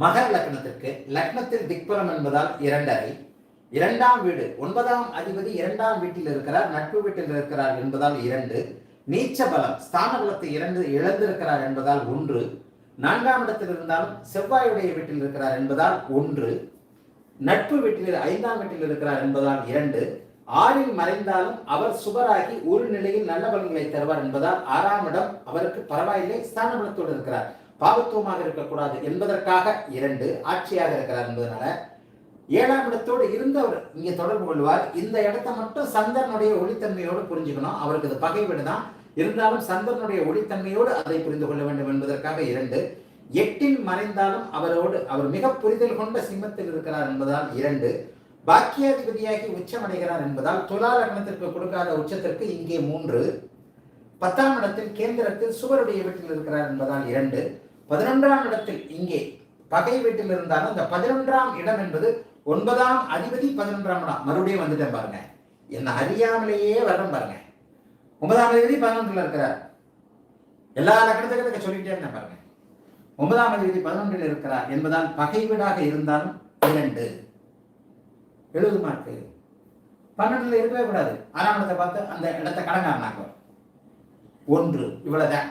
மகர லக்னத்திற்கு லக்னத்தில் திக்பலம் என்பதால் இரண்டரை. இரண்டாம் வீடு ஒன்பதாம் அதிபதி இரண்டாம் வீட்டில் இருக்கிறார் நட்பு வீட்டில் இருக்கிறார் என்பதால் இரண்டு. நீச்ச பலம் ஸ்தான பலத்தை இரண்டு இழந்திருக்கிறார் என்பதால் ஒன்று. நான்காம் இடத்தில் இருந்தாலும் செவ்வாயுடைய வீட்டில் இருக்கிறார் என்பதால் ஒன்று. நட்பு வீட்டில் ஐந்தாம் வீட்டில் இருக்கிறார் என்பதால் இரண்டு. ஆறில் மறைந்தாலும் அவர் சுபராகி ஒரு நிலையில் நல்ல பலன்களை தருவார் என்பதால் ஆறாம் இடம் அவருக்கு பரவாயில்லை ஸ்தான பலத்தோடு இருக்கிறார். பாவத்துவமாக இருக்கக்கூடாது என்பதற்காக இரண்டு ஆட்சியாக இருக்கிறார் என்பதனால ஏழாம் இடத்தோடு இருந்தவர் இங்கே தொடர்பு கொள்வார். இந்த இடத்த மட்டும் சந்தனுடைய ஒளித்தன்மையோடு புரிஞ்சுக்கணும். அவருக்கு இது பகை இருந்தாலும் சந்தனுடைய ஒளித்தன்மையோடு அதை புரிந்து கொள்ள வேண்டும் என்பதற்காக இரண்டு. எட்டில் மறைந்தாலும் அவரோடு அவர் மிக புரிதல் கொண்ட சிம்மத்தில் இருக்கிறார் என்பதால் இரண்டு. பாக்கியாதிபதியாகி உச்சமடைகிறார் என்பதால் துலா லக்னத்திற்கு கொடுக்காத உச்சத்திற்கு இங்கே மூன்று. பத்தாம் இடத்தில் கேந்திரத்தில் சுவருடைய வீட்டில் இருக்கிறார் என்பதால் இரண்டு. பதினொன்றாம் இடத்தில் இங்கே பகை வீட்டில் இருந்தாலும் இந்த பதினொன்றாம் இடம் என்பது ஒன்பதாம் அதிபதி பதினொன்றாம் இடம். மறுபடியும் வந்துட்டேன் பாருங்க. என்ன அறியாமலேயே வரணும் பாருங்க. ஒன்பதாம் அதிபதி பதினொன்றுல இருக்கிறார். எல்லா லக்கணத்துக்கும் சொல்லிட்டே இருந்தேன் பாருங்க. ஒன்பதாம் அதிபதி பதினொன்றில் இருக்கிறார் என்பதால் பகை வீடாக இருந்தாலும் இரண்டு. எழுபது மார்க்கு பன்னெண்டுல இருக்கவே கூடாது. ஆறாம் இடத்தை பார்த்து அந்த இடத்தை கடங்காருனாக்கும் ஒன்று. இவ்வளவுதான்.